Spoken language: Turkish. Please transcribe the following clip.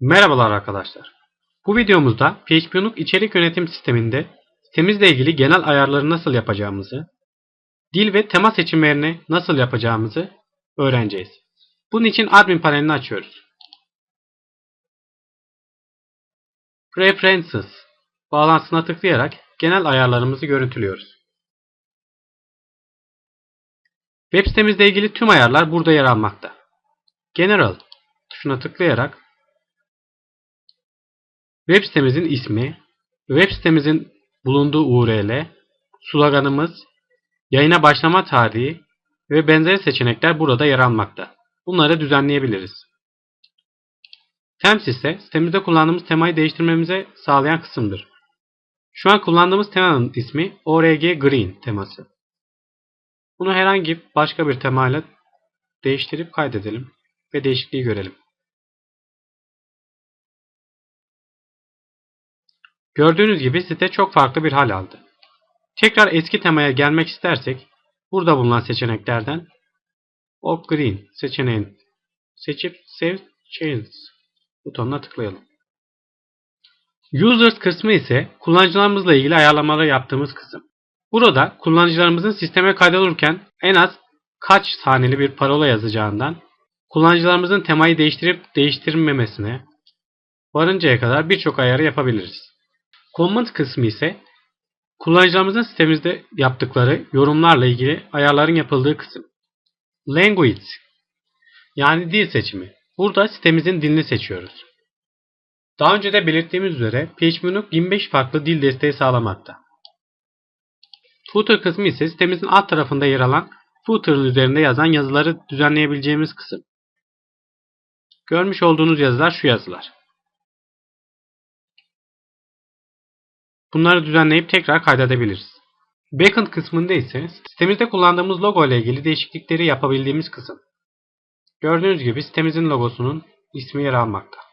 Merhabalar arkadaşlar. Bu videomuzda PHP içerik yönetim sisteminde sitemizle ilgili genel ayarları nasıl yapacağımızı, dil ve tema seçimlerini nasıl yapacağımızı öğreneceğiz. Bunun için admin panelini açıyoruz. Preferences bağlantısına tıklayarak genel ayarlarımızı görüntülüyoruz. Web sitemizle ilgili tüm ayarlar burada yer almakta. General tuşuna tıklayarak web sitemizin ismi, web sitemizin bulunduğu URL, sloganımız, yayına başlama tarihi ve benzeri seçenekler burada yer almakta. Bunları düzenleyebiliriz. Themes ise sitemizde kullandığımız temayı değiştirmemize sağlayan kısımdır. Şu an kullandığımız temanın ismi ORG Green teması. Bunu herhangi başka bir temayla değiştirip kaydedelim ve değişikliği görelim. Gördüğünüz gibi site çok farklı bir hal aldı. Tekrar eski temaya gelmek istersek burada bulunan seçeneklerden Off Green seçeneğini seçip Save Changes butonuna tıklayalım. Users kısmı ise kullanıcılarımızla ilgili ayarlamaları yaptığımız kısım. Burada kullanıcılarımızın sisteme kaydolurken en az kaç haneli bir parola yazacağından kullanıcılarımızın temayı değiştirip değiştirmemesine varıncaya kadar birçok ayarı yapabiliriz. Comment kısmı ise kullanıcılarımızın sitemizde yaptıkları yorumlarla ilgili ayarların yapıldığı kısım. Language yani dil seçimi. Burada sitemizin dilini seçiyoruz. Daha önce de belirttiğimiz üzere PHP 25 farklı dil desteği sağlamakta. Footer kısmı ise sitemizin alt tarafında yer alan footer'ın üzerinde yazan yazıları düzenleyebileceğimiz kısım. Görmüş olduğunuz yazılar şu yazılar. Bunları düzenleyip tekrar kaydedebiliriz. Backend kısmında ise sitemizde kullandığımız logo ile ilgili değişiklikleri yapabildiğimiz kısım. Gördüğünüz gibi sitemizin logosunun ismi yer almakta.